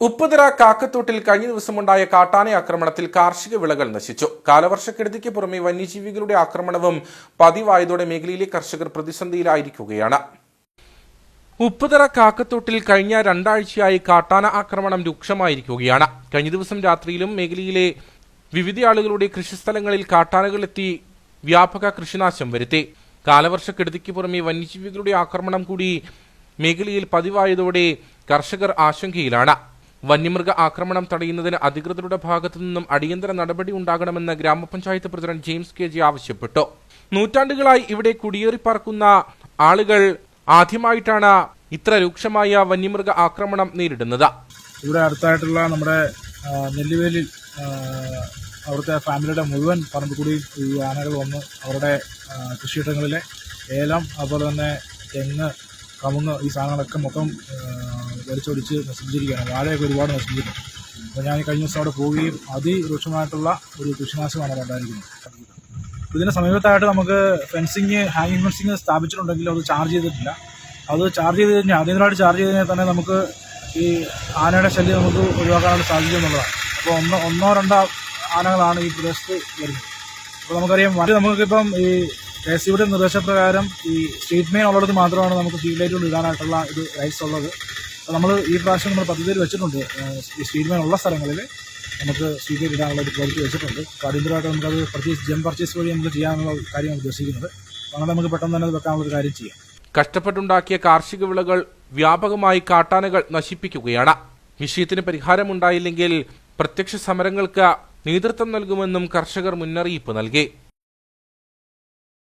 ഉപ്പുതറ കാക്കത്തോട്ടിൽ കഴിഞ്ഞ ദിവസമുണ്ടായ കാട്ടാന ആക്രമണത്തിൽ കാർഷിക വിളകൾ നശിച്ചു. കാലവർഷക്കെടുതിക്ക് പുറമെ വന്യജീവികളുടെ ആക്രമണവും പതിവായതോടെ മേഖലയിലെ കർഷകർ പ്രതിസന്ധിയിലായിരിക്കുകയാണ്. ഉപ്പുതറ കാക്കത്തോട്ടിൽ കഴിഞ്ഞ രണ്ടാഴ്ചയായി കാട്ടാന ആക്രമണം രൂക്ഷമായിരിക്കുകയാണ്. കഴിഞ്ഞ ദിവസം രാത്രിയിലും മേഖലയിലെ വിവിധ ആളുകളുടെ കൃഷിസ്ഥലങ്ങളിൽ കാട്ടാനകൾ എത്തി വ്യാപക കൃഷിനാശം വരുത്തി. കാലവർഷക്കെടുതിക്ക് പുറമെ വന്യജീവികളുടെ ആക്രമണം കൂടി മേഖലയിൽ പതിവായതോടെ കർഷകർ ആശങ്കയിലാണ്. വന്യമൃഗ ആക്രമണം തടയുന്നതിന് അധികൃതരുടെ ഭാഗത്തു നിന്നും അടിയന്തര നടപടി ഉണ്ടാകണമെന്ന് ഗ്രാമപഞ്ചായത്ത് പ്രസിഡന്റ് ജെയിംസ് കെ ജി ആവശ്യപ്പെട്ടു. നൂറ്റാണ്ടുകളായി ഇവിടെ കുടിയേറി പാർക്കുന്ന ആളുകൾ ആദ്യമായിട്ടാണ് ഇത്ര രൂക്ഷമായ വന്യമൃഗ ആക്രമണം നേരിടുന്നത്. ഇവിടെ അടുത്തായിട്ടുള്ള നമ്മുടെ നെല്ലുവേലിൽ അവിടുത്തെ ഫാമിലിയുടെ മുഴുവൻ പറമ്പിൽ കൂടി ഈ ആനകൾ വന്ന് അവരുടെ കൃഷിയിടങ്ങളിലെ ഏലം അതുപോലെ തന്നെ തെങ്ങ് കമുങ്ങ് ഈ സാധനങ്ങളൊക്കെ മൊത്തം വലിച്ചൊടിച്ച് നശിപ്പിച്ചിരിക്കുകയാണ്. വാഴയൊക്കെ ഒരുപാട് നശിപ്പിച്ചിട്ടുണ്ട്. അപ്പോൾ ഞാൻ കഴിഞ്ഞ ദിവസം അവിടെ പോവുകയും അതിരൂക്ഷമായിട്ടുള്ള ഒരു കൃഷിനാശമാണ് അവിടെ ഉണ്ടായിരിക്കുന്നത്. ഇതിന് സമീപത്തായിട്ട് നമുക്ക് ഫെൻസിങ് ഹാങ്ങിങ് ഫെൻസിങ് സ്ഥാപിച്ചിട്ടുണ്ടെങ്കിലും അത് ചാർജ് ചെയ്തിട്ടില്ല. അത് ചാർജ് ചെയ്ത് കഴിഞ്ഞാൽ അതിനായിട്ട് ചാർജ് ചെയ്ത് തന്നെ നമുക്ക് ഈ ആനയുടെ ശല്യം നമുക്ക് ഒഴിവാക്കാനുള്ള സാധിക്കും എന്നുള്ളതാണ്. അപ്പോൾ ഒന്നോ ഒന്നോ രണ്ടോ ആനകളാണ് ഈ പ്രദേശത്ത് വരുന്നത്. അപ്പോൾ നമുക്കറിയാം മറ്റു നമുക്കിപ്പം ഈ കെ എസ് സിയുടെ നിർദ്ദേശപ്രകാരം ഈ സ്ട്രീറ്റ് മെയിൻ ഉള്ളിടത്ത് മാത്രമാണ് നമുക്ക് ഫീൽഡ് ലൈറ്റുകൾ ഇടാനായിട്ടുള്ള ഇത് റൈറ്റ്സ് ഉള്ളത്. അപ്പോൾ നമ്മൾ ഈ പ്രാവശ്യം നമ്മൾ പദ്ധതിയിൽ വെച്ചിട്ടുണ്ട്. ഈ സ്റ്റീൽമാൻ ഉള്ള സ്ഥലങ്ങളിൽ നമുക്ക് സ്വീകരിച്ച് ഇടാനുള്ള ഒരു പ്രോജക്റ്റ് വെച്ചിട്ടുണ്ട്. അപ്പോൾ അടിയന്തരമായിട്ട് നമുക്കത് പർച്ചേസ് ജെം പർച്ചേസ് വഴി നമുക്ക് ചെയ്യാനുള്ള കാര്യമാണ് ഉദ്ദേശിക്കുന്നത്. അങ്ങനെ നമുക്ക് പെട്ടെന്ന് തന്നെ അത് വെക്കാനുള്ള ഒരു കാര്യം ചെയ്യാം. കഷ്ടപ്പെട്ടുണ്ടാക്കിയ കാർഷിക വിളകൾ വ്യാപകമായി കാട്ടാനകൾ നശിപ്പിക്കുകയാണ്. വിഷയത്തിന് പരിഹാരമുണ്ടായില്ലെങ്കിൽ പ്രത്യക്ഷ സമരങ്ങൾക്ക് നേതൃത്വം നൽകുമെന്നും കർഷകർ മുന്നറിയിപ്പ് നൽകി.